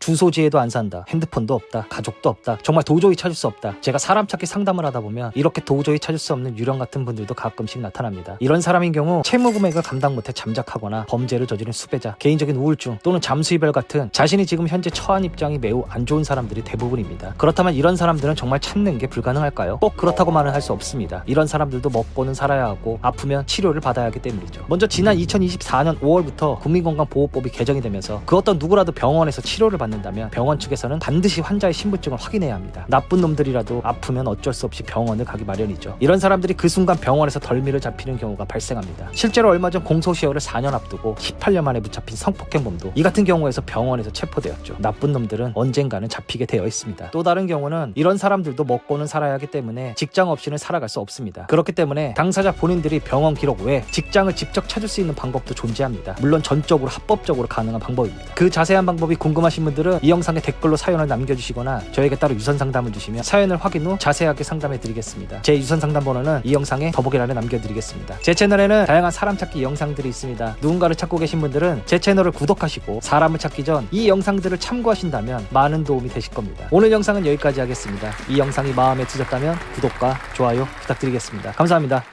주소지에도 안 산다. 핸드폰도 없다. 가족도 없다. 정말 도저히 찾을 수 없다. 제가 사람 찾기 상담을 하다 보면 이렇게 도저히 찾을 수 없는 유령 같은 분들도 가끔씩 나타납니다. 이런 사람인 경우 채무 금액을 감당 못해 잠적하거나 범죄를 저지른 수배자, 개인적인 우울증 또는 잠수이별 같은 자신이 지금 현재 처한 입장이 매우 안 좋은 사람들이 대부분입니다. 그렇다면 이런 사람들은 정말 찾는 게 불가능할까요? 꼭 그렇다고만은 할 수 없습니다. 이런 사람들도 먹고는 살아야 하고 아프면 치료를 받아야 하기 때문이죠. 먼저 지난 2024년 5월부터 국민건강보호법이 개정이 되면서 그 어떤 누구라도 병원에서 치료를 받는 다면 병원 측에서는 반드시 환자의 신분증을 확인해야 합니다. 나쁜 놈들이라도 아프면 어쩔 수 없이 병원을 가기 마련이죠. 이런 사람들이 그 순간 병원에서 덜미를 잡히는 경우가 발생합니다. 실제로 얼마 전 공소시효를 4년 앞두고 18년 만에 붙잡힌 성폭행범도 이 같은 경우에서 병원에서 체포되었죠. 나쁜 놈들은 언젠가는 잡히게 되어 있습니다. 또 다른 경우는 이런 사람들도 먹고는 살아야 하기 때문에 직장 없이는 살아갈 수 없습니다. 그렇기 때문에 당사자 본인들이 병원 기록 외에 직장을 직접 찾을 수 있는 방법도 존재합니다. 물론 전적으로 합법적으로 가능한 방법입니다. 그 자세한 방법이 궁금하신 분들은 이 영상에 댓글로 사연을 남겨주시거나 저에게 따로 유선 상담을 주시면 사연을 확인 후 자세하게 상담해 드리겠습니다. 제 유선 상담 번호는 이 영상에 더보기란에 남겨드리겠습니다. 제 채널에는 다양한 사람 찾기 영상들이 있습니다. 누군가를 찾고 계신 분들은 제 채널을 구독하시고 사람을 찾기 전 이 영상들을 참고하신다면 많은 도움이 되실 겁니다. 오늘 영상은 여기까지 하겠습니다. 이 영상이 마음에 드셨다면 구독과 좋아요 부탁드리겠습니다. 감사합니다.